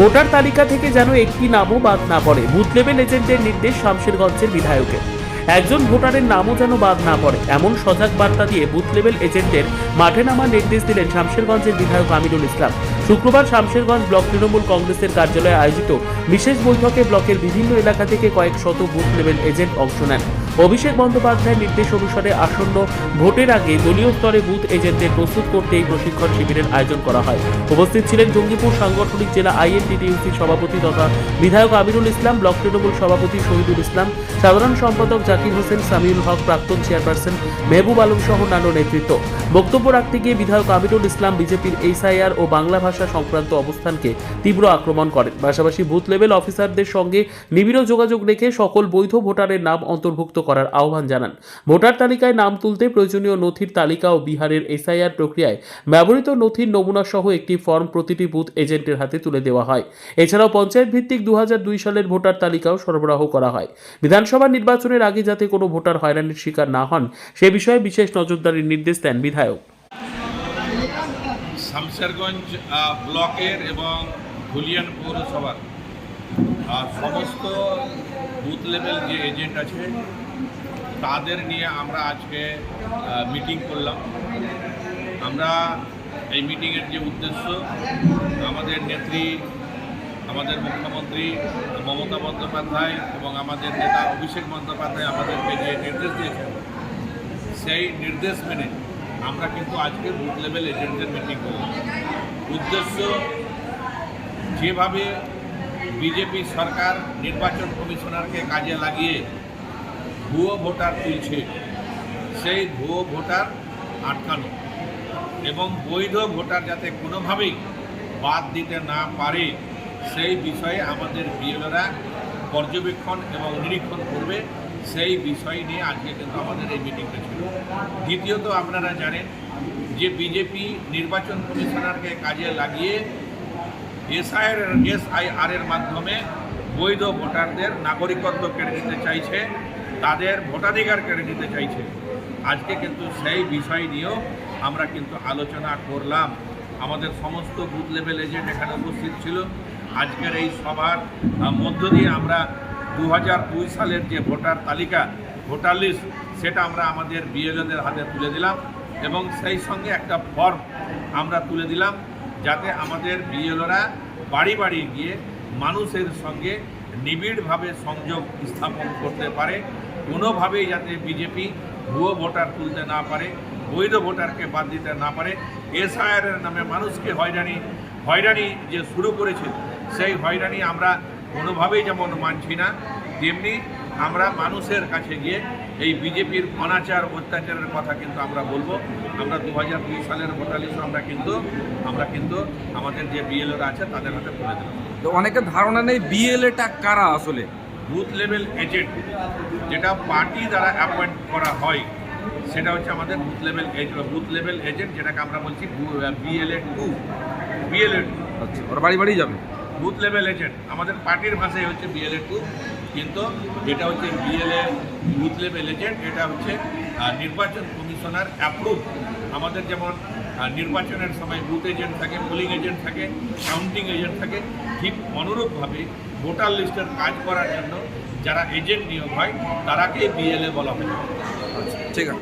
Voter তালিকা থেকে যেন একটি নামও বাদ না পড়ে, বুথ লেভেল এজেন্টের নির্দেশ শামশেরগঞ্জের বিধায়কের। একজন ভোটারের নামও যেন বাদ না পড়ে, এমন সজাগ বার্তা দিয়ে বুথ লেভেল এজেন্টের মাঠে নামার নির্দেশ দিলেন শামশেরগঞ্জের বিধায়ক আমিরুল ইসলাম। শুক্রবার শামশেরগঞ্জ ব্লক তৃণমূল কংগ্রেসের কার্যালয়ে আয়োজিত বিশেষ বৈঠকে ব্লকের বিভিন্ন এলাকা থেকে কয়েক শত বুথ লেভেল এজেন্ট অংশ নেন। অভিষেক বন্দ্যোপাধ্যায়ের নির্দেশ অনুসারে আসন্ন ভোটের আগে দলীয় স্তরে বুথ এজেন্টদের প্রস্তুত করতে এই প্রশিক্ষণ শিবিরের আয়োজন করা হয়। উপস্থিত ছিলেন জঙ্গিপুর সাংগঠনিক জেলা আইএনটিটিউসির সভাপতি তথা বিধায়ক আমিরুল ইসলাম, ব্লক তৃণমূল সভাপতি শহীদুল ইসলাম, সাধারণ সম্পাদক জাকির হোসেন, সামিউল হক, প্রাক্তন চেয়ারপারসন মেহবুব আলম সহ অন্যান্য নেতৃত্ব। বক্তব্য রাখতে গিয়ে বিধায়ক আমিরুল ইসলাম বিজেপির এইসআইআর ও বাংলা ভাষা সংক্রান্ত অবস্থানকে তীব্র আক্রমণ করেন। পাশাপাশি বুথ লেভেল অফিসারদের সঙ্গে নিবিড় যোগাযোগ রেখে সকল বৈধ ভোটারের নাম অন্তর্ভুক্ত করার আহ্বান জানান। ভোটার তালিকায় নাম তুলতে প্রয়োজনীয় নথির তালিকা ও বিহারের এসআইআর প্রক্রিয়ায় ব্যবহৃত নথির নমুনা সহ একটি ফর্ম প্রতিটি বুথ এজেন্টের হাতে তুলে দেওয়া হয়। এছাড়াও পঞ্চায়েত ভিত্তিক দুহাজার দুই সালের ভোটার তালিকাও সরবরাহ করা হয়। বিধানসভা নির্বাচনের আগে যাতে কোনো ভোটার হয়রানির শিকার না হন, সে বিষয়ে বিশেষ নজরদারির নির্দেশ দেন বিধায়ক। শামশেরগঞ্জ ব্লকের এবং ধুলিয়ান পৌরসভার সমস্ত বুথ লেভেল যে এজেন্ট আছে, তাদের নিয়ে আমরা আজকে মিটিং করলাম। আমরা এই মিটিংয়ের যে উদ্দেশ্য, আমাদের নেত্রী, আমাদের মুখ্যমন্ত্রী, মমতা বন্দ্যোপাধ্যায় এবং আমাদের নেতা অভিষেক বন্দ্যোপাধ্যায় আমাদেরকে যে নির্দেশ দিয়েছেন, সেই নির্দেশ মেনে আমরা কিন্তু আজকে বুথ লেভেল এজেন্টদের মিটিং করলাম। উদ্দেশ্য যেভাবে বিজেপি সরকার নির্বাচন কমিশনারকে কাজে লাগিয়ে ভুয়ো ভোটার তুলছে। সেই ভুয়ো ভোটার আটকানো এবং বৈধ ভোটার যাতে কোনোভাবেই বাদ দিতে না পারে, সেই বিষয়ে আমাদের বিএলওরা পর্যবেক্ষণ এবং নিরীক্ষণ করবে। সেই বিষয় নিয়ে আজকে কিন্তু আমাদের এই মিটিংটা ছিল। দ্বিতীয়ত আপনারা জানেন যে বিজেপি নির্বাচন কমিশনারকে কাজে লাগিয়ে এসআইআর এসআইআর এর মাধ্যমে বৈধ ভোটারদের নাগরিকত্ব কেড়ে নিতে চাইছে, তাদের ভোটাধিকার কেড়ে নিতে চাইছে। আজকে কিন্তু সেই বিষয় নিয়েও আমরা কিন্তু আলোচনা করলাম। আমাদের সমস্ত বুথ লেভেল এজেন্ট এখানে উপস্থিত ছিল। আজকের এই সভার মধ্য দিয়ে আমরা দু সালের যে ভোটার তালিকা, ভোটার লিস্ট, সেটা আমরা আমাদের বিএলওদের হাতে তুলে দিলাম এবং সেই সঙ্গে একটা ফর্ম আমরা তুলে দিলাম। যাতে আমাদের বিএলওরা বাড়ি বাড়ি গিয়ে মানুষের সঙ্গে নিবিড়ভাবে সংযোগ স্থাপন করতে পারে, কোনোভাবেই যাতে বিজেপি ভুয়ো ভোটার তুলতে না পারে, বৈধ ভোটারকে বাদ দিতে না পারে। এসআইআর এর নামে মানুষকে হয়রানি হয়রানি যে শুরু করেছে, সেই হয়রানি আমরা কোনোভাবেই যেমন মানছি না, তেমনি আমরা মানুষের কাছে গিয়ে এই বিজেপির অনাচার অত্যাচারের কথা কিন্তু আমরা বলব। আমরা দু হাজার দুই সালের ভোটার লিস্ট আমরা কিন্তু আমরা কিন্তু আমাদের যে বিএলওরা আছে তাদের হাতে তুলে দিলাম। তো অনেকের ধারণা নেই বিএলএটা কারা আসলে? বুথ লেভেল এজেন্ট যেটা পার্টি দ্বারা অ্যাপয়েন্ট করা হয় সেটা হচ্ছে আমাদের booth level booth level agent যেটাকে আমরা বলছি বিএলএ টু বিএলএ টু। আচ্ছা ওরা বাড়ি বাড়ি যাবে? বুথ লেভেল এজেন্ট আমাদের পার্টির ভাষায় হচ্ছে বিএলএ টু কিন্তু এটা হচ্ছে বিএলএ বুথ লেভেল এজেন্ট এটা হচ্ছে নির্বাচন কমিশনার অ্যাপ্রুভ আমাদের যেমন নির্বাচনের সময় বুথ এজেন্ট থাকে পোলিং এজেন্ট থাকে কাউন্টিং এজেন্ট থাকে, ঠিক অনুরূপভাবে ভোটার লিস্টের কাজ করার জন্য যারা এজেন্ট নিয়োগ হয় তারাকে বিএলএ বলা হয়। ঠিক আছে।